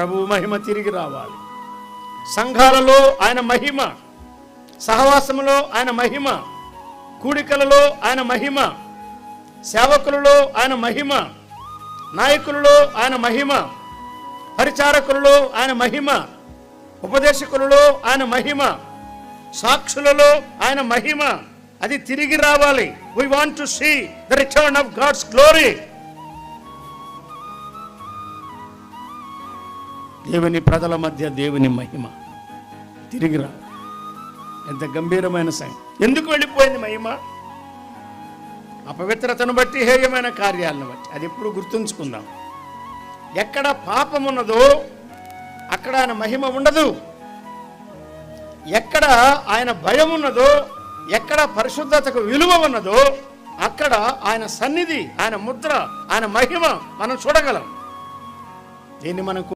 ప్రభు మహిమ తిరిగి రావాలి. సంఘాలలో ఆయన మహిమ సహవాసములో ఆయన మహిమ కూడికలలో ఆయన మహిమ సేవకులలో ఆయన మహిమ నాయకులలో ఆయన మహిమ పరిచారకులలో ఆయన మహిమ ఉపదేశకులలో ఆయన మహిమ సాక్షులలో ఆయన మహిమ. అది తిరిగి రావాలి. We want to see the return of God's glory దేవుని ప్రజల మధ్య దేవుని మహిమ. తిరిగి రా ఎంత గంభీరమైన సంగతి ఎందుకు వెళ్ళిపోయింది మహిమ? అపవిత్రతను బట్టి హేయమైన కార్యాలను బట్టి. అది ఎప్పుడు గుర్తుంచుకుందాం. ఎక్కడ పాపం ఉన్నదో అక్కడ ఆయన మహిమ ఉండదు. ఎక్కడ ఆయన భయం ఉన్నదో ఎక్కడ పరిశుద్ధతకు విలువ ఉన్నదో అక్కడ ఆయన సన్నిధి ఆయన ముద్ర ఆయన మహిమ మనం చూడగలం. దీన్ని మనకు